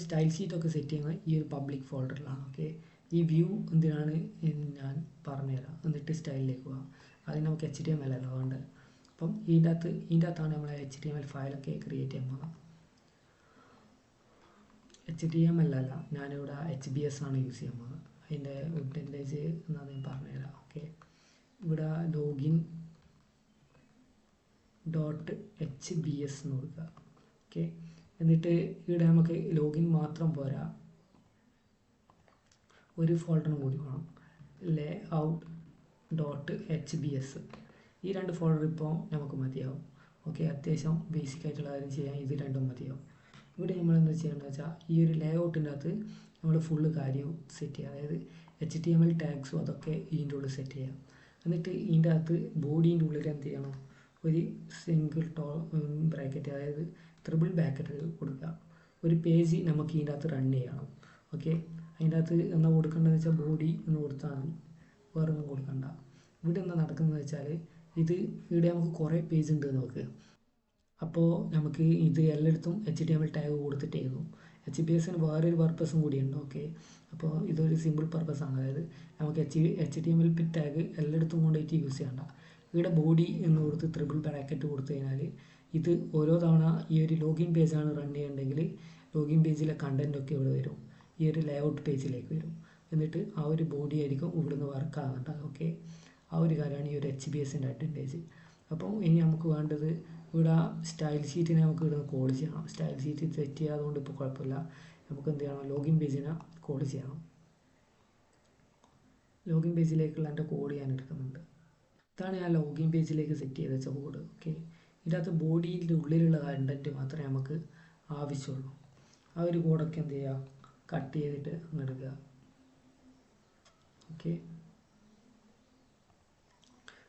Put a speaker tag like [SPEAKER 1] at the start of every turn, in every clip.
[SPEAKER 1] Style ഷീറ്റൊക്കെ set ചെയ്യുന്നത് ഈ ഒരു പബ്ലിക് ഫോൾഡറിലാണ് ഓക്കെ ഈ വ്യൂ എന്തിനാണ് എന്ന് ഞാൻ പറഞ്ഞുതരാം. എന്നിട്ട് സ്റ്റൈലിലേക്ക് പോകാം. അതിന് നമുക്ക് എച്ച് ഡി എം എൽ അല്ല അപ്പം ഇതിന്റെ അകത്ത് ഇതിന്റെ അകത്താണ് നമ്മൾ എച്ച് ഡി എം എൽ ഫയലൊക്കെ ക്രിയേറ്റ് ചെയ്യാൻ പോകുന്നത് എച്ച് ഡി എം എൽ അല്ല ഞാനിവിടെ എച്ച് ബി എസ് ആണ് യൂസ് ചെയ്യാൻ പോകുന്നത് അതിന്റെ വെബ് എന്നാണ് ഞാൻ പറഞ്ഞുതരാം ഓക്കെ ഇവിടെ login dot H B S എന്ന് കൊടുക്കുക ഓക്കെ എന്നിട്ട് ഇവിടെ നമുക്ക് ലോഗിൻ മാത്രം പോരാ. ഒരു ഫോൾഡറും കൂടി വേണം. Layout dot H B S ഈ രണ്ട് ഫോൾഡർ ഇപ്പോൾ നമുക്ക് മതിയാവും. ഓക്കെ അത്യാവശ്യം ബേസിക് ആയിട്ടുള്ള കാര്യം ചെയ്യാൻ ഇത് രണ്ടും മതിയാവും. ഇവിടെ നമ്മൾ എന്താ ചെയ്യേണ്ടത് വെച്ചാൽ ഈ ഒരു ലേ ഔട്ടിന്റെ അകത്ത് നമ്മൾ ഫുള്ള് കാര്യവും സെറ്റ് ചെയ്യുക അതായത് എച്ച് ടി എം എൽ ടാഗ്സും അതൊക്കെ ഇതിന്റെ ഉള്ളിൽ സെറ്റ് ചെയ്യാം. എന്നിട്ട് ഇതിന്റെ അകത്ത് ബോഡീന്റെ ഉള്ളിൽ എന്ത് ചെയ്യണം? ഒരു സിംഗിൾ ടോ ബ്രാക്കറ്റ് അതായത് ത്രിബിൾ ബാക്കറ്റ് കൊടുക്കുക. ഒരു പേജ് നമുക്ക് ഇതിന്റെ അകത്ത് റൺ ചെയ്യണം. ഓക്കെ അതിന്റെ അകത്ത് എന്താ കൊടുക്കേണ്ടതെന്ന് വെച്ചാൽ ബോഡി എന്ന് കൊടുത്താൽ മതി. വേറെ ഒന്നും കൊടുക്കണ്ട. ഇവിടെ എന്താ നടക്കുന്നത് വെച്ചാൽ ഇത് ഇവിടെ നമുക്ക് കുറേ പേജ് ഉണ്ട് നമുക്ക്. അപ്പോൾ നമുക്ക് ഇത് എല്ലായിടത്തും H T M L tag കൊടുത്തിട്ടായിരുന്നു. H P എസിന് വേറൊരു പർപ്പസും കൂടിയുണ്ട്. ഓക്കെ അപ്പോൾ ഇതൊരു സിമ്പിൾ പർപ്പസാണ് അതായത് നമുക്ക് H H T M L tag എല്ലായിടത്തും കൊണ്ടുപോയിട്ട് യൂസ് ചെയ്യണ്ട. ഇവിടെ ബോഡി എന്ന് കൊടുത്ത് ത്രിബിൾ ബ്രാക്കറ്റ് കൊടുത്തു കഴിഞ്ഞാൽ ഇത് ഓരോ തവണ ഈ ഒരു ലോഗിൻ പേജാണ് റൺ ചെയ്യേണ്ടതെങ്കിൽ ലോഗിൻ പേജിലെ കണ്ടന്റ് ഒക്കെ ഇവിടെ വരും. ഈ ഒരു ലേഔട്ട് പേജിലേക്ക് വരും. എന്നിട്ട് ആ ഒരു ബോഡി ആയിരിക്കും ഇവിടുന്ന് വർക്ക് ആകേണ്ടത് ഓക്കെ ആ ഒരു കാര്യമാണ് ഈ ഒരു എച്ച് ബി എസിന്റെ അഡ്വാന്റേജ് അപ്പോൾ ഇനി നമുക്ക് വേണ്ടത് ഇവിടെ ആ സ്റ്റൈൽ ഷീറ്റിനെ നമുക്ക് ഇവിടുന്ന് കോൾ ചെയ്യണം സ്റ്റൈൽ ഷീറ്റ് സെറ്റ് ചെയ്യാതുകൊണ്ട് ഇപ്പോൾ കുഴപ്പമില്ല. നമുക്ക് എന്ത് ചെയ്യണം? ലോഗിൻ പേജിനെ കോൾ ചെയ്യണം ലോഗിൻ പേജിലേക്കുള്ള എന്റെ കോഡ് ഞാൻ എടുക്കുന്നുണ്ട്. ഇതാണ് ഞാൻ ലോഗിൻ പേജിലേക്ക് സെറ്റ് ചെയ്ത് വെച്ച കോഡ് ഓക്കെ ഇതിനകത്ത് ബോഡിന്റെ ഉള്ളിലുള്ള കണ്ടന്റ് മാത്രമേ നമുക്ക് ആവശ്യമുള്ളൂ. ആ ഒരു കോഡൊക്കെ എന്ത് ചെയ്യുക? കട്ട് ചെയ്തിട്ട് അങ്ങ് എടുക്കുക. ഓക്കെ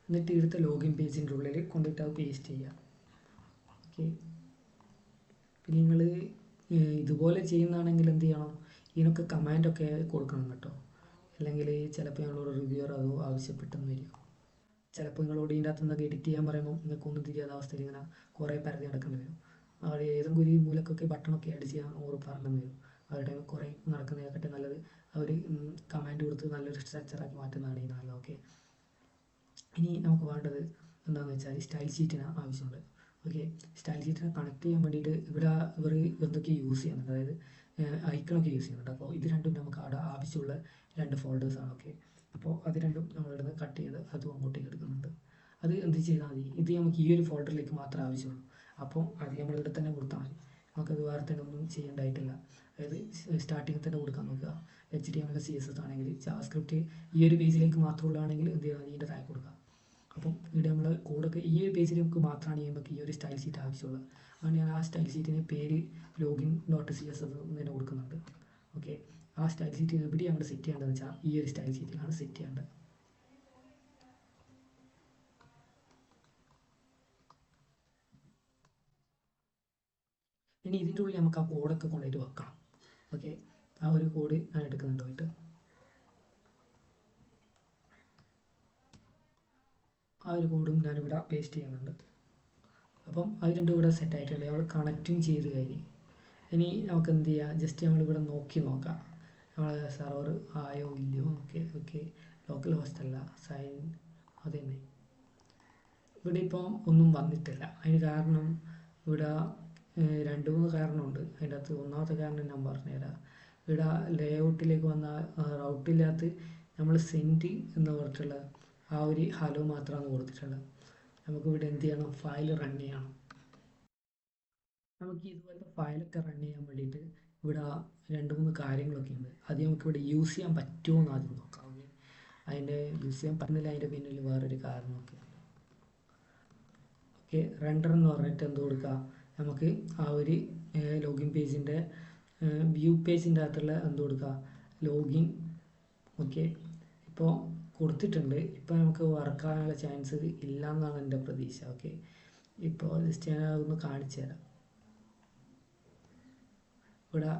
[SPEAKER 1] എന്നിട്ട് ഇവിടുത്തെ ലോഗിൻ പേജിന്റെ ഉള്ളിൽ കൊണ്ടിട്ട് അത് പേസ്റ്റ് ചെയ്യുക. ഓക്കെ പിന്നെ നിങ്ങൾ ഇതുപോലെ ചെയ്യുന്നതാണെങ്കിൽ എന്ത് ചെയ്യണം? ഇതിനൊക്കെ കമാൻഡൊക്കെ കൊടുക്കണം കേട്ടോ. അല്ലെങ്കിൽ ചിലപ്പോൾ ഞങ്ങളോട് റിവ്യൂർ അതോ ആവശ്യപ്പെട്ടെന്ന് വരും. ചിലപ്പോൾ നിങ്ങളോട് ഇതിന്റെ അകത്ത് നിന്നൊക്കെ എഡിറ്റ് ചെയ്യാൻ പറയുമ്പോൾ നിങ്ങൾക്ക് ഒന്നും തിരിയാത്ത അവസ്ഥയിൽ ഇങ്ങനെ കുറേ പരതി നടക്കേണ്ടി വരും. അവിടെ ഏതെങ്കിലും ഒരു മൂലക്കൊക്കെ ബട്ടണൊക്കെ ആഡ് ചെയ്യാൻ ഓർ പറഞ്ഞെന്ന് വരും. അവരുടെ കുറേ നടക്കുന്നതിനെക്കാട്ടി നല്ലത് അവർ കമാൻഡ് കൊടുത്ത് നല്ലൊരു സ്ട്രക്ചറാക്കി മാറ്റുന്നതാണ് ഈ നല്ലത് ഓക്കെ ഇനി നമുക്ക് വേണ്ടത് എന്താണെന്ന് വെച്ചാൽ സ്റ്റൈൽ ഷീറ്റിന് ആവശ്യമുണ്ട് ഓക്കെ സ്റ്റൈൽ ഷീറ്റിനെ കണക്ട് ചെയ്യാൻ വേണ്ടിയിട്ട് ഇവിടെ ഇവർ എന്തൊക്കെ യൂസ് ചെയ്യുന്നുണ്ട്? അതായത് ഐക്കണൊക്കെ യൂസ് ചെയ്യുന്നുണ്ട്. അപ്പോൾ ഇത് രണ്ടും നമുക്ക് അവിടെ ആവശ്യമുള്ള രണ്ട് ഫോൾഡേഴ്സാണ് ഓക്കെ അപ്പോൾ അത് രണ്ടും നമ്മളിവിടെ കട്ട് ചെയ്ത് അതും അങ്ങോട്ടേക്ക് എടുക്കുന്നുണ്ട്. അത് എന്ത് ചെയ്താൽ മതി? ഇത് നമുക്ക് ഈ ഒരു ഫോൾഡറിലേക്ക് മാത്രമേ ആവശ്യമുള്ളൂ. അപ്പോൾ അത് നമ്മളിവിടെ തന്നെ കൊടുത്താൽ മതി. നമുക്കത് വേറെ തന്നെ ഒന്നും ചെയ്യേണ്ടതായിട്ടില്ല. അതായത് സ്റ്റാർട്ടിങ്ങിൽ തന്നെ കൊടുക്കാൻ നോക്കുക. H D M L C S S ആണെങ്കിൽ ജാവാസ്ക്രിപ്റ്റ് ഈ ഒരു പേജിലേക്ക് മാത്രമുള്ളതാണെങ്കിൽ എന്ത് ചെയ്യണം ഇതിന്റെ താഴെ കൊടുക്കുക. അപ്പം ഇവിടെ നമ്മൾ കോഡൊക്കെ ഈ ഒരു പേജിൽ നമുക്ക് മാത്രമാണ് ചെയ്യുമ്പോൾ ഈ ഒരു സ്റ്റൈൽ ഷീറ്റ് ആവശ്യമുള്ളത് അതുകൊണ്ട് ഞാൻ ആ സ്റ്റൈൽ ഷീറ്റിന് പേര് login dot C S S എന്ന് തന്നെ കൊടുക്കുന്നുണ്ട്. ഓക്കെ ആ സ്റ്റൈൽ ഷീറ്റ് എവിടെയാണ് നമ്മൾ സെറ്റ് ചെയ്യേണ്ടതെന്ന് വെച്ചാൽ ഈ ഒരു സ്റ്റൈൽ ഷീറ്റിലാണ് സെറ്റ് ചെയ്യേണ്ടത് ഇനി ഇതിന്റെ ഉള്ളിൽ നമുക്ക് ആ കോഡൊക്കെ കൊണ്ടുപോയിട്ട് വെക്കണം. ഓക്കെ ആ ഒരു കോഡ് ഞാൻ എടുക്കുന്നുണ്ട് പോയിട്ട്. ആ ഒരു കോഡും ഞാനിവിടെ പേസ്റ്റ് ചെയ്യുന്നുണ്ട്. അപ്പം അത് രണ്ടും ഇവിടെ സെറ്റ് ആയിട്ടുണ്ട്. കണക്റ്റും ചെയ്ത് കഴിഞ്ഞ്. ഇനി നമുക്ക് എന്ത് ചെയ്യാം? ജസ്റ്റ് നമ്മളിവിടെ നോക്കി നോക്കാം. നമ്മളെ സെർവർ ആയോ ഇല്ലയോ ഓക്കെ ഓക്കെ ലോക്കൽ ഹോസ്റ്റ് അല്ല സൈൻ അത് തന്നെ ഇവിടെ ഇപ്പോൾ ഒന്നും വന്നിട്ടില്ല. അതിന് കാരണം ഇവിടെ രണ്ട് മൂന്ന് കാരണമുണ്ട്. അതിന്റെ അകത്ത് ഒന്നാമത്തെ കാരണം ഞാൻ പറഞ്ഞുതരാം ഇവിടെ ലേഔട്ടിലേക്ക് വന്ന റൗട്ടിനകത്ത് നമ്മൾ സെന്റ് എന്ന് പറഞ്ഞിട്ടുള്ള ആ ഒരു ഹലോ മാത്രമാണ് കൊടുത്തിട്ടുള്ളത്. നമുക്ക് ഇവിടെ എന്ത് ചെയ്യണം? ഫയൽ റൺ ചെയ്യണം. നമുക്ക് ഇതുപോലത്തെ ഫയലൊക്കെ റൺ ചെയ്യാൻ വേണ്ടിയിട്ട് ഇവിടെ രണ്ട് മൂന്ന് കാര്യങ്ങളൊക്കെ ഉണ്ട് അത് നമുക്ക് ഇവിടെ യൂസ് ചെയ്യാൻ പറ്റുമോ എന്ന് ആദ്യം നോക്കാം. ഓക്കെ അതിന്റെ യൂസ് ചെയ്യാൻ പറ്റുന്നില്ല അതിന്റെ പിന്നിൽ വേറൊരു കാരണമൊക്കെ ഉണ്ട് ഓക്കെ റെൻഡർ എന്ന് പറഞ്ഞിട്ട് എന്ത് കൊടുക്കുക നമുക്ക് ആ ഒരു ലോഗിൻ പേജിന്റെ വ്യൂ പേജിന്റെ അകത്തുള്ള എന്ത് കൊടുക്കുക ലോഗിൻ ഓക്കെ ഇപ്പോൾ കൊടുത്തിട്ടുണ്ട്. ഇപ്പോൾ നമുക്ക് വർക്കാകാനുള്ള ചാൻസ് ഇല്ല എന്നാണ് എന്റെ പ്രതീക്ഷ. ഓക്കെ ഇപ്പോൾ ജസ്റ്റ് ഞാൻ അതൊന്ന് കാണിച്ചു തരാം ഇവിടെ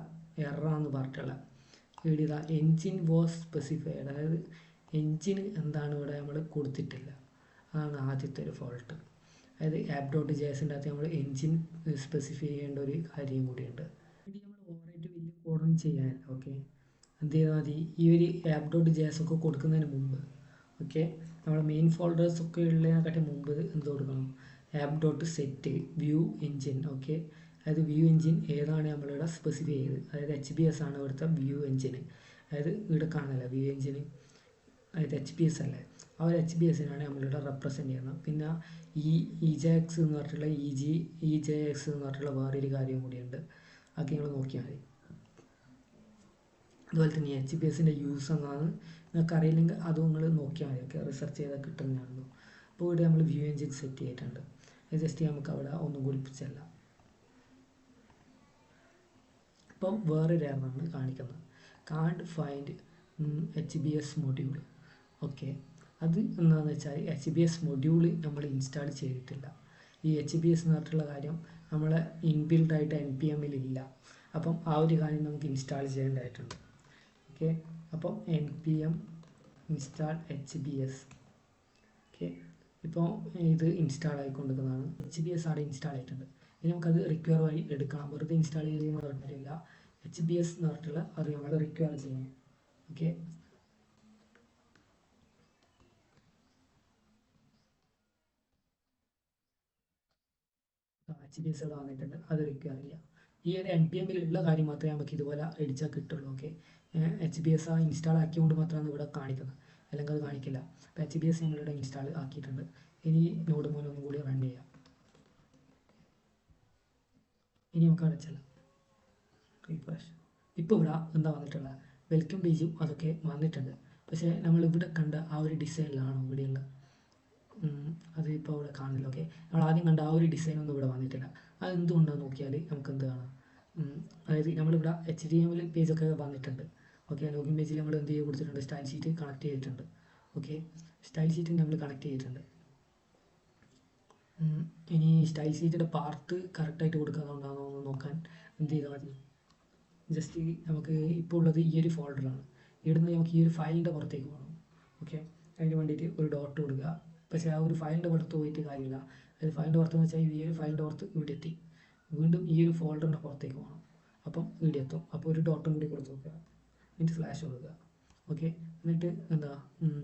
[SPEAKER 1] എറാന്ന് പറഞ്ഞിട്ടുള്ള ഇവിടെ ഇതാ. Engine was specified. അതായത് എൻജിൻ എന്താണ് ഇവിടെ നമ്മൾ കൊടുത്തിട്ടില്ല. അതാണ് ആദ്യത്തെ ഒരു ഫോൾട്ട്. അതായത് ആപ് ഡോട്ട് ജേസിന്റെ അകത്ത് നമ്മൾ എൻജിൻ സ്പെസിഫൈ ചെയ്യേണ്ട ഒരു കാര്യം കൂടിയുണ്ട്. നമ്മൾ ഓവറായിട്ട് വലിയ റൺ ചെയ്യാൻ ഓക്കെ? എന്ത് ചെയ്താൽ മതി? ഈ ഒരു ആപ് ഡോട്ട് ജേസ് ഒക്കെ കൊടുക്കുന്നതിന് മുമ്പ് ഓക്കെ? നമ്മുടെ മെയിൻ ഫോൾഡേഴ്സ് ഒക്കെ ഉള്ളതിനെക്കാട്ടി മുമ്പ് എന്ത് കൊടുക്കണം? App dot set view engine okay? അതായത് വ്യൂ എഞ്ചിൻ ഏതാണ് നമ്മളിവിടെ സ്പെസിഫൈ ചെയ്ത് അതായത് എച്ച് ബി എസ് ആണ് ഇവിടുത്തെ വ്യൂ എഞ്ചിൻ അതായത് ഇവിടെ കാണുന്നില്ല വ്യൂ എഞ്ചിൻ അതായത് എച്ച് ബി എസ് അല്ലേ? ആ ഒരു എച്ച് ബി എസിനാണ് നമ്മളിവിടെ റെപ്രസെന്റ് ചെയ്യുന്നത്. പിന്നെ ഈ ഇ ജെ എക്സ് എന്ന് പറഞ്ഞിട്ടുള്ള E G E J X എന്ന് പറഞ്ഞിട്ടുള്ള വേറൊരു കാര്യം കൂടിയുണ്ട്. അതൊക്കെ നിങ്ങൾ നോക്കിയാൽ മതി. അതുപോലെ തന്നെ എച്ച് ബി എസിന്റെ യൂസ് എന്നാണ് നിങ്ങൾക്ക് അറിയില്ലെങ്കിൽ അതും നിങ്ങൾ നോക്കിയാൽ മതി. ഓക്കെ റിസർച്ച് ചെയ്താൽ കിട്ടുന്നതാണല്ലോ അപ്പോൾ ഇവിടെ നമ്മൾ വ്യൂ എഞ്ചിൻ സെറ്റ് ചെയ്തിട്ടുണ്ട്. ജസ്റ്റ് നമുക്ക് അവിടെ ഒന്നും കൂടി ഇപ്പം വേറൊരു എററാണ് കാണിക്കുന്നത്. Can't find H B S module okay അത് എന്താണെന്ന് വെച്ചാൽ എച്ച് ബി എസ് മൊഡ്യൂൾ നമ്മൾ ഇൻസ്റ്റാൾ ചെയ്തിട്ടില്ല. ഈ എച്ച് ബി എസ് എന്ന് പറഞ്ഞിട്ടുള്ള കാര്യം നമ്മളെ ഇൻബിൽഡ് ആയിട്ട് എൻ പി എമ്മിൽ ഇല്ല. അപ്പം ആ ഒരു കാര്യം നമുക്ക് ഇൻസ്റ്റാൾ ചെയ്യേണ്ടതായിട്ടുണ്ട്. ഓക്കെ അപ്പം N P M install H B S okay ഇപ്പോൾ ഇത് ഇൻസ്റ്റാൾ ആയിക്കൊണ്ടിരിക്കുന്നതാണ്. എച്ച് ബി എസ് ആണ് ഇൻസ്റ്റാൾ ആയിട്ടുണ്ട്. ഇനി നമുക്കത് റിക്വയർ വഴി എടുക്കണം. വെറുതെ ഇൻസ്റ്റാൾ ചെയ്യുന്ന പറഞ്ഞിട്ടില്ല എച്ച് ബി എസ് എന്ന് പറഞ്ഞിട്ടുള്ള അത് നമ്മൾ റിക്വയർ ചെയ്യണം. ഓക്കെ എച്ച് ബി എസ് ഇവിടെ വന്നിട്ടുണ്ട്. അത് റിക്വയർ ചെയ്യാം ഈ ഒരു എൻ പി എമ്മിലുള്ള കാര്യം മാത്രമേ നമുക്ക് ഇതുപോലെ അടിച്ചാൽ കിട്ടുള്ളൂ. ഓക്കെ എച്ച് ബി എസ് ആ ഇൻസ്റ്റാൾ ആക്കിയതുകൊണ്ട് മാത്രമാണ് ഇവിടെ കാണിക്കുന്നത്. അല്ലെങ്കിൽ അത് കാണിക്കില്ല. അപ്പോൾ എച്ച് ബി എസ് നമ്മളിവിടെ ഇൻസ്റ്റാൾ ആക്കിയിട്ടുണ്ട്. ഇനി നോഡ് മൂലം ഒന്നും കൂടി റൺ ചെയ്യാം. ഇനി നമുക്ക് അടച്ചല്ല റീഫ്രഷ് ഇപ്പോൾ ഇവിടെ എന്താ വന്നിട്ടുള്ളത്? വെൽക്കം പേജും അതൊക്കെ വന്നിട്ടുണ്ട്. പക്ഷേ നമ്മൾ ഇവിടെ കണ്ട ആ ഒരു ഡിസൈനിലാണ് ഇവിടെയുള്ള? അത് ഇപ്പോൾ ഇവിടെ കാണുന്നില്ല. ഓക്കെ നമ്മൾ ആദ്യം കണ്ട ആ ഒരു ഡിസൈൻ ഒന്നും ഇവിടെ വന്നിട്ടില്ല. അത് എന്തുകൊണ്ടാണ് നോക്കിയാൽ നമുക്ക് എന്ത് കാണാം? അതായത് നമ്മളിവിടെ എച്ച് ഡി എം എൽ പേജൊക്കെ വന്നിട്ടുണ്ട്. ഓക്കെ ലോഗിൻ പേജിൽ നമ്മൾ എന്ത് ചെയ്ത് കൊടുത്തിട്ടുണ്ട്? സ്റ്റൈൽ ഷീറ്റ് കണക്ട് ചെയ്തിട്ടുണ്ട്. ഓക്കെ സ്റ്റൈൽ ഷീറ്റ് നമ്മൾ കണക്ട് ചെയ്തിട്ടുണ്ട്. ഇനി സ്റ്റൈൽ ഷീറ്റിന്റെ പാർട്ട് കറക്റ്റായിട്ട് കൊടുക്കാതുകൊണ്ടാണോ എന്ന് നോക്കാൻ എന്ത് ചെയ്താൽ മതി. ജസ്റ്റ് നമുക്ക് ഇപ്പോൾ ഉള്ളത് ഈ ഒരു ഫോൾഡറാണ് ഇവിടുന്ന് നമുക്ക് ഈ ഒരു ഫയലിന്റെ പുറത്തേക്ക് പോകണം ഓക്കെ അതിന് വേണ്ടിയിട്ട് ഒരു ഡോട്ട് കൊടുക്കുക. പക്ഷേ ആ ഒരു ഫയലിന്റെ പുറത്ത് പോയിട്ട് കാര്യമില്ല. അത് ഫയലിന്റെ പുറത്തെന്ന് വെച്ചാൽ ഈ ഒരു ഫയലിന്റെ പുറത്ത് ഇവിടെ എത്തി. വീണ്ടും ഈ ഒരു ഫോൾഡറിന്റെ പുറത്തേക്ക് പോകണം അപ്പം ഇവിടെ എത്തും. അപ്പോൾ ഒരു ഡോട്ടും കൂടി കൊടുത്ത് നോക്കുക. എന്നിട്ട് ഫ്ലാഷ് കൊടുക്കുക. ഓക്കെ എന്നിട്ട് എന്താ?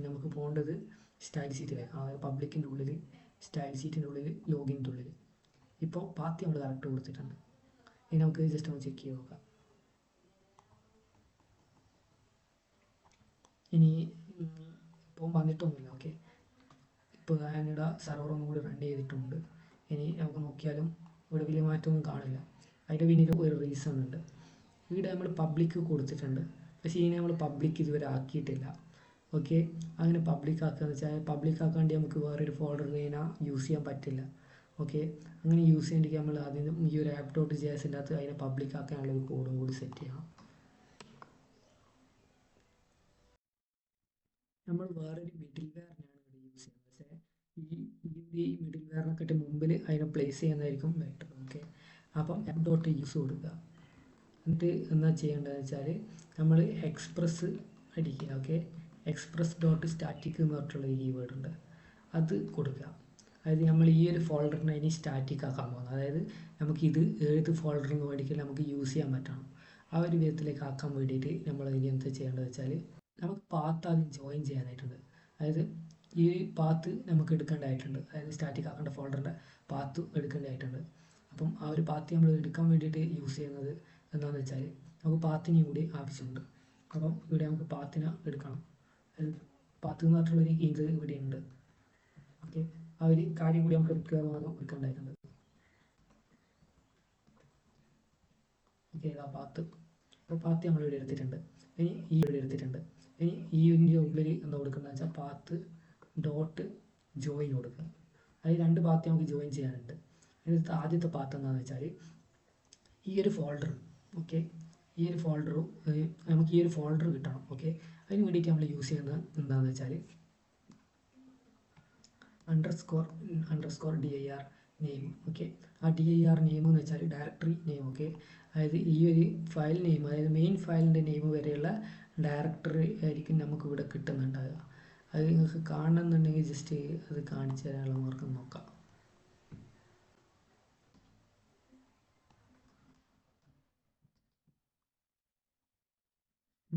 [SPEAKER 1] നമുക്ക് പോകേണ്ടത് സ്റ്റൈൽ ഷീറ്റിലേക്ക് അതായത് പബ്ലിക്കിന്റെ ഉള്ളിൽ സ്റ്റൈൽ ഷീറ്റിന്റെ ഉള്ളിൽ ലോഗിന്റെ ഉള്ളിൽ ഇപ്പോൾ പാത്തി നമ്മൾ കറക്റ്റ് കൊടുത്തിട്ടുണ്ട് ഇനി നമുക്ക് ജസ്റ്റ് ഒന്ന് ചെക്ക് ചെയ്ത് നോക്കാം. ഇനി ഇപ്പോൾ വന്നിട്ടൊന്നുമില്ല ഓക്കെ ഇപ്പോൾ ഞാനിവിടെ സെർവർ ഒന്നും കൂടി റൺ ചെയ്തിട്ടുണ്ട്. ഇനി നമുക്ക് നോക്കിയാലും ഇവിടെ വലിയ മാറ്റമൊന്നും കാണില്ല. അതിന്റെ പിന്നിൽ ഒരു റീസൺ ഉണ്ട്. ഇവിടെ നമ്മൾ പബ്ലിക് കൊടുത്തിട്ടുണ്ട്. പക്ഷേ ഇതിനെ നമ്മൾ പബ്ലിക് ഇതുവരെ ആക്കിയിട്ടില്ല. ഓക്കെ. അങ്ങനെ പബ്ലിക് ആക്കുകയെന്ന് വെച്ചാൽ പബ്ലിക് ആക്കാണ്ട് നമുക്ക് വേറൊരു ഫോൾഡർ കഴിഞ്ഞാൽ യൂസ് ചെയ്യാൻ പറ്റില്ല. ഓക്കെ. അങ്ങനെ യൂസ് ചെയ്യണമെങ്കിൽ നമ്മൾ ആദ്യം ഈ ഒരു ആപ്പ് ഡോട്ട് ജെ എസിന്റെ അകത്ത് അതിനെ പബ്ലിക് ആക്കാനുള്ള ഒരു കോഡും കൂടി സെറ്റ് ചെയ്യാം. നമ്മൾ വേറൊരു മിഡിൽ വെയറിനാണ് ഇവിടെ യൂസ് ചെയ്യുന്നത്. പക്ഷേ ഈ ഈ മിഡിൽ വെയറിനെക്കാട്ടി മുമ്പിൽ അതിനെ പ്ലേസ് ചെയ്യുന്നതായിരിക്കും ബെറ്റർ ഓക്കെ. അപ്പം ആപ്പ് ഡോട്ട് യൂസ് കൊടുക്കുക എന്നിട്ട് എന്താ ചെയ്യേണ്ടതെന്ന് വെച്ചാൽ നമ്മൾ എക്സ്പ്രസ് അടിക്കുക. ഓക്കെ. എക്സ്പ്രസ് ഡോട്ട് സ്റ്റാറ്റിക് എന്ന് പറഞ്ഞിട്ടുള്ള കീവേഡ് ഉണ്ട്. അത് കൊടുക്കുക. അതായത് നമ്മൾ ഈ ഒരു ഫോൾഡറിനെ ഇനി സ്റ്റാറ്റിക് ആക്കാൻ പോകുന്നത്. അതായത് നമുക്കിത് ഏത് ഫോൾഡറിന് വേണ്ടിയിട്ട് നമുക്ക് യൂസ് ചെയ്യാൻ പറ്റണം. ആ ഒരു വിധത്തിലേക്ക് ആക്കാൻ വേണ്ടിയിട്ട് നമ്മൾ ഇനി എന്താ ചെയ്യേണ്ടത് വെച്ചാൽ നമുക്ക് പാത്ത് ആദ്യം ജോയിൻ ചെയ്യാനായിട്ടുണ്ട്. അതായത് ഈ പാത്ത് നമുക്ക് എടുക്കേണ്ടതായിട്ടുണ്ട്. അതായത് സ്റ്റാറ്റിക് ആക്കേണ്ട ഫോൾഡറിന്റെ പാത്ത് എടുക്കേണ്ടതായിട്ടുണ്ട്. അപ്പം ആ ഒരു പാത്ത് നമ്മൾ എടുക്കാൻ വേണ്ടിയിട്ട് യൂസ് ചെയ്യുന്നത് എന്താണെന്ന് വെച്ചാൽ നമുക്ക് പാത്തിനും കൂടി ആവശ്യമുണ്ട്. അപ്പം ഇവിടെ നമുക്ക് പാത്തിനെ എടുക്കണം. പാത്ത് എന്ന് പറഞ്ഞിട്ടുള്ളൊരു ഇത് ഇവിടെ ഉണ്ട് ഓക്കെ ആ ഒരു കാര്യം കൂടി നമുക്ക് എടുക്കുക എടുക്കേണ്ടതായിട്ടുണ്ട് ഓക്കെ ആ പാത്ത്. അപ്പോൾ പാത്ത് നമ്മൾ ഇവിടെ എടുത്തിട്ടുണ്ട്. ഇനി ഈ ഇവിടെ എടുത്തിട്ടുണ്ട്. ഇനി ഈ ഇതിന്റെ ഉള്ളിൽ എന്താ കൊടുക്കുന്നത് വെച്ചാൽ പാത്ത് ഡോട്ട് ജോയിൻ കൊടുക്കുക അതായത് രണ്ട് പാത്ത് നമുക്ക് ജോയിൻ ചെയ്യാനുണ്ട്. അതിനകത്ത് ആദ്യത്തെ പാത്ത് എന്താണെന്ന് വെച്ചാൽ ഈ ഒരു ഫോൾഡർ ഓക്കെ ഈ ഒരു ഫോൾഡറും നമുക്ക് ഈ ഒരു ഫോൾഡർ കിട്ടണം ഓക്കെ അതിന് വേണ്ടിയിട്ട് നമ്മൾ യൂസ് ചെയ്യുന്നത് എന്താണെന്ന് വെച്ചാൽ underscore underscore D I R name okay ആ ഡി ഐ ആർ നെയിം എന്ന് വെച്ചാൽ ഡയറക്ടറി നെയിം ഓക്കെ അതായത് ഈ ഒരു ഫയൽ നെയിം അതായത് മെയിൻ ഫയലിന്റെ നെയിം വരെയുള്ള ഡയറക്ടറി ആയിരിക്കും നമുക്ക് ഇവിടെ കിട്ടുന്നുണ്ടാകുക അത് നിങ്ങൾക്ക് കാണണമെന്നുണ്ടെങ്കിൽ ജസ്റ്റ് അത് കാണിച്ചു തരാനുള്ള മാർഗം നോക്കാം.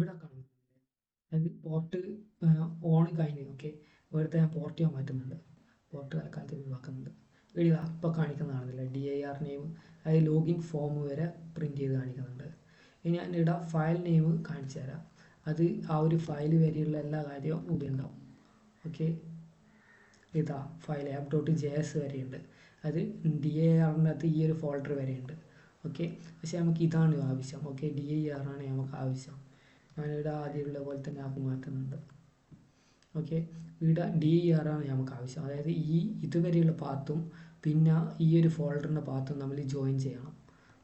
[SPEAKER 1] ഇവിടെ കാണുന്നുണ്ട് അതായത് പോർട്ട് ഓൺ കഴിഞ്ഞ് ഓക്കെ ഇവിടുത്തെ ഞാൻ പോർട്ട് ചെയ്യാൻ മാറ്റുന്നുണ്ട്. പോർട്ട് തൽക്കാലത്ത് ഒഴിവാക്കുന്നുണ്ട്. ഇവിടെ അപ്പം കാണിക്കുന്നതാണല്ലോ ഡി ഐ ആർ നെയിം അതായത് ലോഗിൻ ഫോം വരെ പ്രിന്റ് ചെയ്ത് കാണിക്കുന്നുണ്ട്. ഇനി ഞാൻ ഇവിടെ ഫയൽ നെയിം കാണിച്ചു തരാം. അത് ആ ഒരു ഫയൽ വരെയുള്ള എല്ലാ കാര്യവും ഇവിടെ ഉണ്ടാവും. ഓക്കെ ഇതാ file app dot J S വരെയുണ്ട്. അത് ഡി ഐ ആറിന്റെ അകത്ത് ഈ ഒരു ഫോൾഡർ വരെയുണ്ട്. ഓക്കെ പക്ഷേ നമുക്ക് ഇതാണ് ആവശ്യം. ഓക്കെ ഡി ഐ ആറാണ് നമുക്ക് ആവശ്യം. ഞാനിവിടെ ആദ്യമുള്ള പോലെ തന്നെ ആക്കി മാറ്റുന്നുണ്ട്. ഓക്കെ ഇവിടെ ഡി ഇ ആർ ആണ് നമുക്ക് ആവശ്യം. അതായത് ഈ ഇതുവരെയുള്ള പാത്തും പിന്നെ ഈ ഒരു ഫോൾഡറിന്റെ പാത്തും നമ്മൾ ജോയിൻ ചെയ്യണം.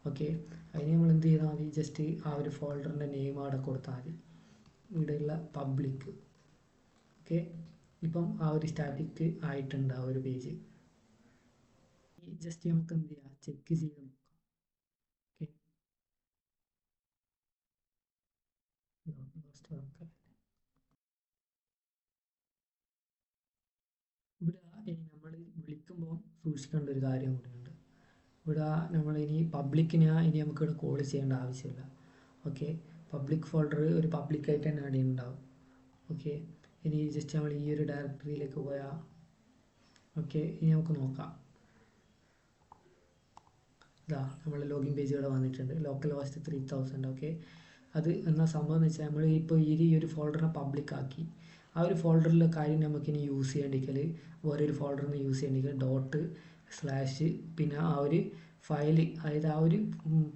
[SPEAKER 1] ഓക്കെ അതിന് നമ്മൾ എന്ത് ചെയ്താൽ മതി? ജസ്റ്റ് ആ ഒരു ഫോൾഡറിന്റെ നെയിം അവിടെ കൊടുത്താൽ മതി. ഇവിടെയുള്ള പബ്ലിക് ഓക്കെ ഇപ്പം ആ ഒരു സ്റ്റാറ്റിക് ആയിട്ടുണ്ട് ആ ഒരു പേജ് ജസ്റ്റ് നമുക്ക് എന്ത് ചെയ്യാം? ചെക്ക് ചെയ്ത് നോക്കാം ഓക്കെ ലാസ്റ്റ് നോക്കാം ഇവിടെ ഇനി നമ്മൾ വിളിക്കുമ്പോൾ സൂക്ഷിക്കേണ്ട ഒരു കാര്യം കൂടിയുണ്ട്. ഇവിടെ നമ്മൾ ഇനി പബ്ലിക്കിന് ഇനി നമുക്ക് ഇവിടെ കോൾ ചെയ്യേണ്ട ആവശ്യമില്ല. ഓക്കെ പബ്ലിക് ഫോൾഡർ ഒരു പബ്ലിക്കായിട്ട് തന്നെ അവിടെ ഉണ്ടാവും. ഓക്കെ ഇനി ജസ്റ്റ് നമ്മൾ ഈ ഒരു ഡയറക്ടറിയിലേക്ക് പോയാൽ ഓക്കെ ഇനി നമുക്ക് നോക്കാം. ഇതാ നമ്മൾ ലോഗിൻ പേജ് ഇവിടെ വന്നിട്ടുണ്ട്. Local host three thousand okay അത് എന്നാ സംഭവം എന്ന് വെച്ചാൽ നമ്മൾ ഇപ്പോൾ ഈ ഒരു ഫോൾഡറിനെ പബ്ലിക് ആക്കി. ആ ഒരു ഫോൾഡറിലെ കാര്യം നമുക്കിനി യൂസ് ചെയ്യേണ്ടിക്കൽ ഒരു ഫോൾഡറിൽ നിന്ന് യൂസ് ചെയ്യേണ്ടിക്കൽ ഡോട്ട് സ്ലാഷ് പിന്നെ ആ ഒരു ഫയൽ അതായത് ആ ഒരു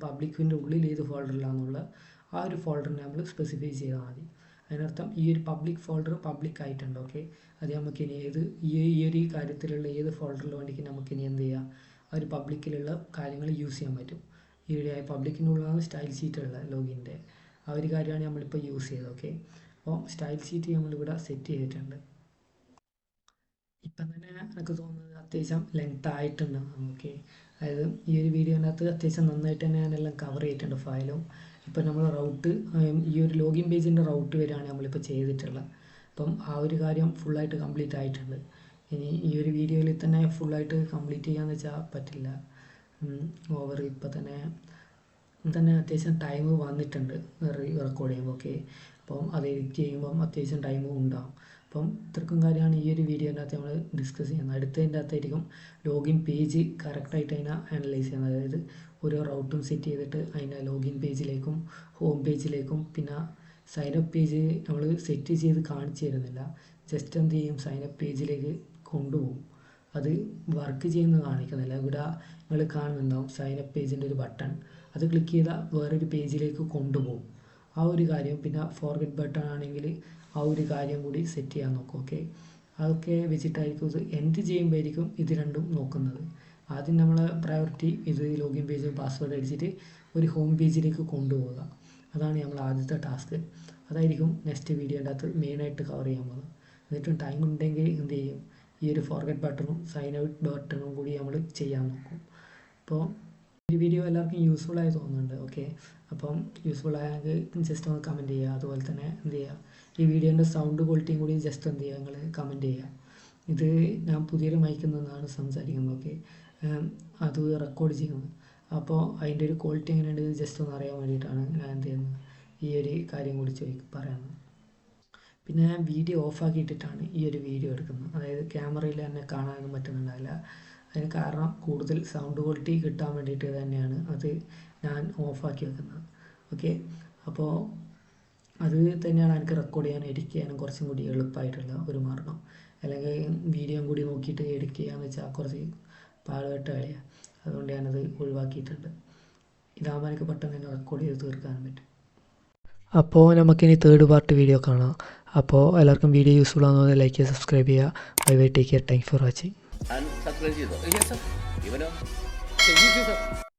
[SPEAKER 1] പബ്ലിക്കിന്റെ ഉള്ളിൽ ഏത് ഫോൾഡറിലാണെന്നുള്ള ആ ഒരു ഫോൾഡറിനെ നമ്മൾ സ്പെസിഫൈ ചെയ്താൽ മതി. അതിനർത്ഥം ഈ ഒരു പബ്ലിക് ഫോൾഡർ പബ്ലിക് ആയിട്ടുണ്ട് ഓക്കെ അത് നമുക്കിനി ഏത് ഈ ഈ കാര്യത്തിലുള്ള ഏത് ഫോൾഡറിൽ വേണ്ടിക്ക് നമുക്കിനി എന്ത് ചെയ്യാം? ആ ഒരു പബ്ലിക്കിലുള്ള കാര്യങ്ങൾ യൂസ് ചെയ്യാൻ പറ്റും. ഈ പബ്ലിക്കിന്റെ ഉള്ളിലാണ് സ്റ്റൈൽ ഷീറ്റുള്ള ലോഗിന്റെ ആ ഒരു കാര്യമാണ് നമ്മളിപ്പോൾ യൂസ് ചെയ്തത് ഓക്കെ അപ്പോൾ സ്റ്റൈൽ ഷീറ്റ് നമ്മളിവിടെ സെറ്റ് ചെയ്തിട്ടുണ്ട്. ഇപ്പം തന്നെ എനിക്ക് തോന്നുന്നത് അത്യാവശ്യം ലെങ്ത് ആയിട്ടുണ്ട്. ഓക്കെ അതായത് ഈ ഒരു വീഡിയോനകത്ത് അത്യാവശ്യം നന്നായിട്ട് തന്നെ ഞാനെല്ലാം കവർ ചെയ്തിട്ടുണ്ട് ഫയലും ഇപ്പം നമ്മൾ റൗട്ട് ഈ ഒരു ലോഗിൻ പേജിന്റെ റൗട്ട് വരെയാണ് നമ്മളിപ്പോൾ ചെയ്തിട്ടുള്ളത്. അപ്പം ആ ഒരു കാര്യം ഫുള്ളായിട്ട് കംപ്ലീറ്റ് ആയിട്ടുണ്ട്. ഇനി ഈ ഒരു വീഡിയോയിൽ തന്നെ ഫുള്ളായിട്ട് കംപ്ലീറ്റ് ചെയ്യാന്ന് വെച്ചാൽ പറ്റില്ല. ഓവർ ഇപ്പം തന്നെ തന്നെ അത്യാവശ്യം ടൈം വന്നിട്ടുണ്ട്. റെക്കോർഡ് ചെയ്യുമ്പോൾ ഓക്കെ അപ്പം അത് എഡിറ്റ് ചെയ്യുമ്പം അത്യാവശ്യം ടൈമും ഉണ്ടാകും അപ്പം ഇത്രക്കും കാര്യമാണ് ഈ ഒരു വീഡിയോന്റെ അകത്ത് നമ്മൾ ഡിസ്കസ് ചെയ്യുന്നത്. അടുത്തതിന്റെ അകത്തായിരിക്കും ലോഗിൻ പേജ് കറക്റ്റായിട്ട് അതിനെ അനലൈസ് ചെയ്യുന്നത്. അതായത് ഓരോ റൗട്ടും സെറ്റ് ചെയ്തിട്ട് അതിനെ ലോഗിൻ പേജിലേക്കും ഹോം പേജിലേക്കും പിന്നെ സൈനപ്പ് പേജ് നമ്മൾ സെറ്റ് ചെയ്ത് കാണിച്ചു തരുന്നില്ല. ജസ്റ്റ് എന്ത് ചെയ്യും? സൈനപ്പ് പേജിലേക്ക് കൊണ്ടുപോകും. അത് വർക്ക് ചെയ്യുന്നത് കാണിക്കുന്നില്ല. ഇവിടെ നിങ്ങൾ കാണുന്നുണ്ടാവും സൈനപ്പ് പേജിന്റെ ഒരു ബട്ടൺ അത് ക്ലിക്ക് ചെയ്താൽ വേറൊരു പേജിലേക്ക് കൊണ്ടുപോകും. ആ ഒരു കാര്യം പിന്നെ ഫോർഗറ്റ് ബട്ടൺ ആണെങ്കിൽ ആ ഒരു കാര്യം കൂടി സെറ്റ് ചെയ്യാൻ നോക്കും ഓക്കെ അതൊക്കെ വെച്ചിട്ടായിരിക്കും ഇത് എന്ത് ചെയ്യുമ്പോഴായിരിക്കും ഇത് രണ്ടും നോക്കുന്നത്. ആദ്യം നമ്മൾ പ്രയോറിറ്റി ഇത് ലോഗിൻ പേജ് പാസ്വേഡ് അടിച്ചിട്ട് ഒരു ഹോം പേജിലേക്ക് കൊണ്ടുപോകുക അതാണ് നമ്മൾ ആദ്യത്തെ ടാസ്ക് അതായിരിക്കും നെക്സ്റ്റ് വീഡിയോന്റെ അകത്ത് മെയിനായിട്ട് കവർ ചെയ്യാൻ പോകുന്നത്. എന്നിട്ടും ടൈം ഉണ്ടെങ്കിൽ എന്ത് ചെയ്യും? ഈ ഒരു ഫോർഗറ്റ് ബട്ടണും സൈൻ ഔട്ട് ബട്ടണും കൂടി നമ്മൾ ചെയ്യാൻ നോക്കും. അപ്പോൾ ഈ വീഡിയോ എല്ലാവർക്കും യൂസ്ഫുൾ ആയി തോന്നുന്നുണ്ട് ഓക്കെ അപ്പം യൂസ്ഫുൾ ആയെങ്കിൽ ജസ്റ്റ് ഒന്ന് കമന്റ് ചെയ്യുക അതുപോലെ തന്നെ എന്ത് ചെയ്യുക? ഈ വീഡിയോന്റെ സൗണ്ട് ക്വാളിറ്റിയും കൂടി ജസ്റ്റ് എന്ത് ചെയ്യുക? നിങ്ങൾ കമന്റ് ചെയ്യുക. ഇത് ഞാൻ പുതിയൊരു മൈക്കിൽ നിന്നാണ് സംസാരിക്കുന്നത് ഓക്കെ അത് റെക്കോർഡ് ചെയ്യുന്നത്. അപ്പോൾ അതിന്റെ ഒരു ക്വാളിറ്റി എങ്ങനെയുണ്ട് ജസ്റ്റ് ഒന്ന് അറിയാൻ വേണ്ടിയിട്ടാണ് ഞാൻ എന്ത് ചെയ്യുന്നത് ഈ ഒരു കാര്യം കൂടി ചോദിക്കും പറയുന്നത്. പിന്നെ ഞാൻ വീഡിയോ ഓഫാക്കിയിട്ടിട്ടാണ് ഈ ഒരു വീഡിയോ എടുക്കുന്നത്. അതായത് ക്യാമറയിൽ തന്നെ കാണാനൊന്നും പറ്റുന്നുണ്ടാവില്ല. അതിന് കാരണം കൂടുതൽ സൗണ്ട് ക്വാളിറ്റി കിട്ടാൻ വേണ്ടിയിട്ട് തന്നെയാണ് അത് ഞാൻ ഓഫാക്കി വെക്കുന്നത്. ഓക്കെ അപ്പോൾ അത് തന്നെയാണ് എനിക്ക് റെക്കോർഡ് ചെയ്യാൻ എഡിറ്റ് ചെയ്യാനും കുറച്ചും കൂടി എളുപ്പമായിട്ടുള്ള ഒരു മാർഗം അല്ലെങ്കിൽ വീഡിയോയും കൂടി നോക്കിയിട്ട് എഡിറ്റ് ചെയ്യാമെന്ന് വെച്ചാൽ കുറച്ച് പാടുപെട്ട കളിയാണ് അതുകൊണ്ട് ഞാനത് ഒഴിവാക്കിയിട്ടുണ്ട്. ഇതാകുമ്പോൾ എനിക്ക് പെട്ടെന്ന് തന്നെ റെക്കോർഡ് ചെയ്ത് തീർക്കാനും പറ്റും. അപ്പോൾ നമുക്കിനി തേർഡ് പാർട്ട് വീഡിയോ കാണാം. അപ്പോൾ എല്ലാവർക്കും വീഡിയോ യൂസ്ഫുൾ ആണെന്ന് ലൈക്ക് ചെയ്യുക സബ്സ്ക്രൈബ് ചെയ്യുക. Bye bye take care thank for watching
[SPEAKER 2] han trascendido.
[SPEAKER 3] Es eso.
[SPEAKER 2] Y
[SPEAKER 3] bueno, seguid eso.